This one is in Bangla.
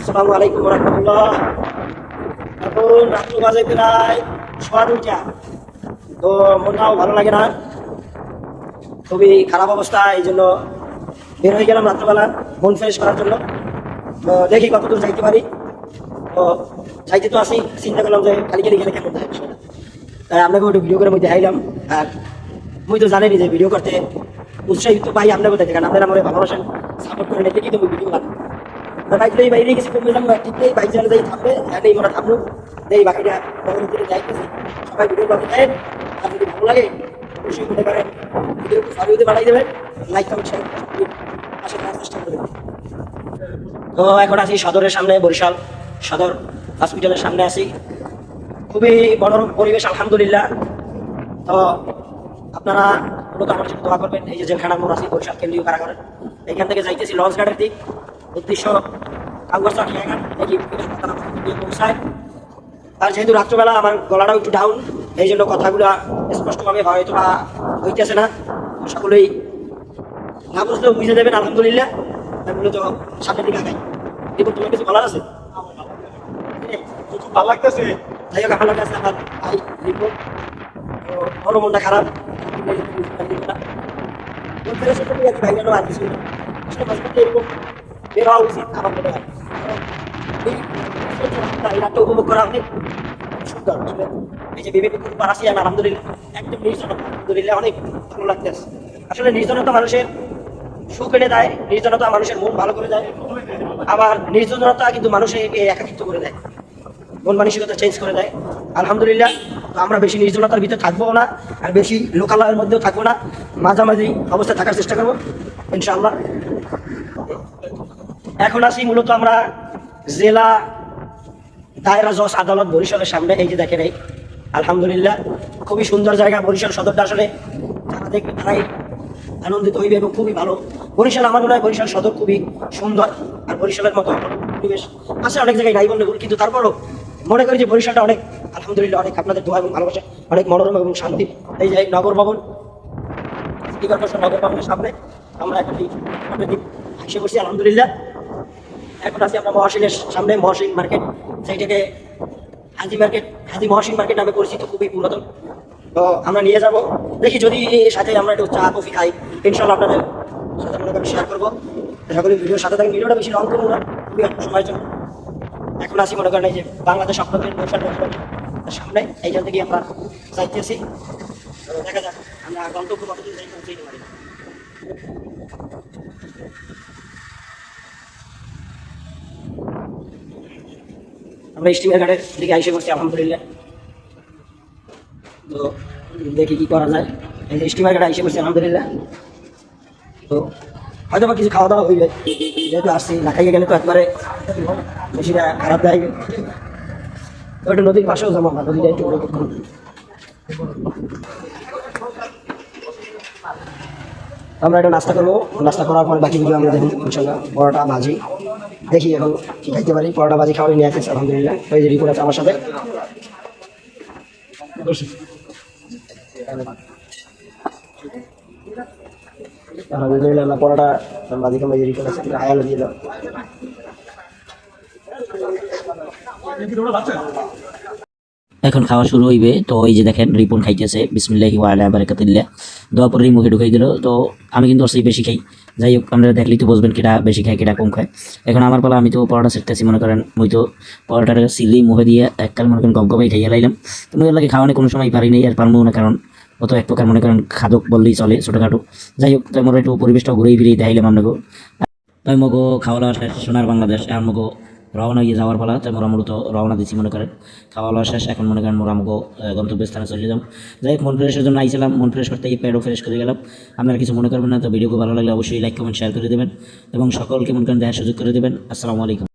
রহমতুল্লাহ। এখন রাত্র বাজে প্রায় সোয়া দুইটা তো মনটাও ভালো লাগে না। খুবই খারাপ অবস্থা এই জন্য বের হয়ে গেলাম রাত্রবেলা, মন ফ্রেশ করার জন্য। তো দেখি কতদূর যাইতে পারি। তো যাইতে তো আসি, চিন্তা করলাম যে খালি খালি গেলে কেমন তাই আপনাকে একটু ভিডিও করে মধ্যে আইলাম আর মুই তো জানেনি যে ভিডিও করতে উৎসাহিত পাই আপনাকে দেখে কারণ আপনারা আমার ভালোবাসেন সাপোর্ট করেন এটা কি তুমি ভিডিও বাইক লই বাইরে গেছি কমে যাম ঠিক নেই বাইক চালা যাই থামবে আর এই মোটা থামলো এই বাকিটা দিকে যাইতেছি সবাই ভিডিও দেন আর যদি ভালো লাগে অবশ্যই মনে করেন ভিডিও একটু বাড়াই দেবেন লাইক কমেন্ট শেয়ার চেষ্টা করবেন তো এখন আছি সদরের সামনে, বরিশাল সদর হসপিটালের সামনে আছি। খুবই মনোরম পরিবেশ, আলহামদুলিল্লাহ। তো আপনারা মূলত আমার জন্য দোয়া করবেন। এই যে জেলখানা মোড় আছি, বরিশাল কেন্দ্রীয় কারাগারে। এখান থেকে যাইতেছি, লঞ্চ ঘাটের দিক। উদ্দেশ্য দেখি গিয়ে পৌঁছায়। আর যেহেতু রাত্রবেলা আমার গলাটাও একটু ডাউন এই জন্য কথাগুলো স্পষ্টভাবে হয়তো বা হইতেছে না। সকলেই না বুঝলেও বুঝে দেবেন আলহামদুলিল্লাহ। মূলত সামনের দিকে আগাই। রিপোর্ট তোমার কিছু বলার আছে? খুব ভালো লাগতেছে? যাই হোক আমার কাছে আমার ভাই রিপোর্ট বড় মনটা খারাপ। ভাইরানো আর কিছু না আসলে হসপিটালে এরকম উপভোগ করা সুন্দর এই যে আলহামদুলিল্লাহ। একদম অনেক ভালো লাগতেছে আসলে নির্জনতা মানুষের দেয় নির্জনতা মানুষের মন ভালো করে দেয় আবার নির্জনতা কিন্তু মানুষকে একাকিত্ব করে দেয় মন মানসিকতা চেঞ্জ করে দেয় আলহামদুলিল্লাহ আমরা বেশি নির্জনতার ভিতরে থাকব না আর বেশি লোকালয়ের মধ্যেও থাকব না মাঝামাঝি অবস্থায় থাকার চেষ্টা করব ইনশাআল্লাহ এখন আসি মূলত আমরা জেলা দায়রা জজ আদালত বরিশালের সামনে। এই যে দেখেন এই, আলহামদুলিল্লাহ, খুবই সুন্দর জায়গা বরিশাল সদরটা আসলে। যারা দেখবে তারাই আনন্দিত হইবে এবং খুবই ভালো। বরিশাল আমার মনে হয় বরিশাল সদর খুবই সুন্দর আর বরিশালের মতো পরিবেশ। আছে অনেক জায়গায় নাই বললে কিন্তু তারপরও মনে করি যে বরিশালটা অনেক, আলহামদুলিল্লাহ, অনেক আপনাদের দোয়া এবং ভালোবাসা, অনেক মনোরম এবং শান্তি। এই যে নগর ভবন সিটি কর্পোরেশন নগর ভবনের সামনে আমরা দিক এসে বসছি, আলহামদুলিল্লাহ। এখন আছি আমরা মহাসিনের সামনে মহাসিন মার্কেট সেইটাকে হাজি মার্কেট হাজি মহাসিন মার্কেট নামে পরিচিত, খুবই পুরাতন। তো আমরা নিয়ে যাব। দেখি যদি সাথে আমরা একটু চা, কফি খাই ইনশাল্লাহ আপনাদের সাথে করেন শেয়ার করব সকলে ভিডিওর সাথে থাকেন ভিডিওটা বেশি লং করব না, খুবই অল্প সময়ের জন্য। এখন আসি মনে করেন এই যে বাংলাদেশ আপনাদের বৈশাখ সামনে, এইখান থেকে আমরা যাইতেছি তো দেখা যাক, আমরা গন্তব্য কতদিন যাই পৌঁছাইতে পারি। আমরা স্টিমের ঘাটের দিকে আইসে করছি আলহামদুলিল্লাহ। তো দেখি কি করা যায়। এই যে স্টিমার ঘাটে আইসে করছি আলহামদুলিল্লাহ। তো হয়তো বা কিছু খাওয়া দাওয়া যায় যেহেতু আসছি না খাইয়ে গেলে তো একবারে বেশিটা খারাপ দেয় তো একটু নদীর পাশেও জমা আমরা, নদীটা একটু আমরা একটা নাস্তা করব। নাস্তা করার পরে বাকি ভিডিও আমরা দেখুন পরোটা ভাজি দেখি এখন খাইতে পারি, পরোটা ভাজি খাওয়াই নিয়ে আসছে আলহামদুলিল্লাহ। ওই যে রিপোর্ট আছে আমার সাথে। আলহামদুলিল্লাহ পরোটা ভাজি খাওয়াই যে রিপোর্ট আছে আয়ালো দিয়ে দাও। এখন খাওয়া শুরু হইবে, তো এই যে দেখেন রিপন খাইতেছে, বিসমিল্লাহি ওয়ালা বারাকাতুল্লাহ। দোয়া পরে মুখে ঢুকাই দিল, তো আমি কিন্তু অবশ্যই বেশি খাই। যাই হোক আপনারা দেখলেই তো বুঝবেন কেটা বেশি খায় কেটা কম খায়। এখন আমার পালা, আমি তো পরোটা সেটতেছি মনে করেন, মুই তো পরোটাটা সিলি মুখে দিয়ে এক কাল মনে করেন গপ গপাই খাইয়া লাইলাম তো মনে লাগে খাওয়ানো কোনো সময় পারি নাই, আর পারব না, কারণ অত এক প্রকার মনে করেন খাদক বললেই চলে ছোটোখাটো। যাই হোক তো আমরা একটু পরিবেশটা ঘুরেই ফিরিয়ে দেখাইলাম আপনাকে তাই মগো খাওয়া দাওয়া শেষ, সোনার বাংলাদেশ, আর মগো রওনা গিয়ে যাওয়ার পালা তাই মোরা মূলত রওনা দিচ্ছি মনে করেন। খাওয়া দাওয়া শেষ, এখন মনে করেন মোরা মগো গন্তব্যস্থানে চলে যাম যাই হোক, মন ফ্রেশের জন্য আইছিলাম, মন ফ্রেশ করতে গিয়ে প্যাডও ফ্রেশ করে গেলাম। আপনারা কিছু মনে করবেন না, তো ভিডিওকে ভালো লাগলে অবশ্যই লাইক কমেন্ট শেয়ার করে দেবেন। এবং সকলকে মনে করেন দেখার সুযোগ করে দেবেন। আসসালামু আলাইকুম।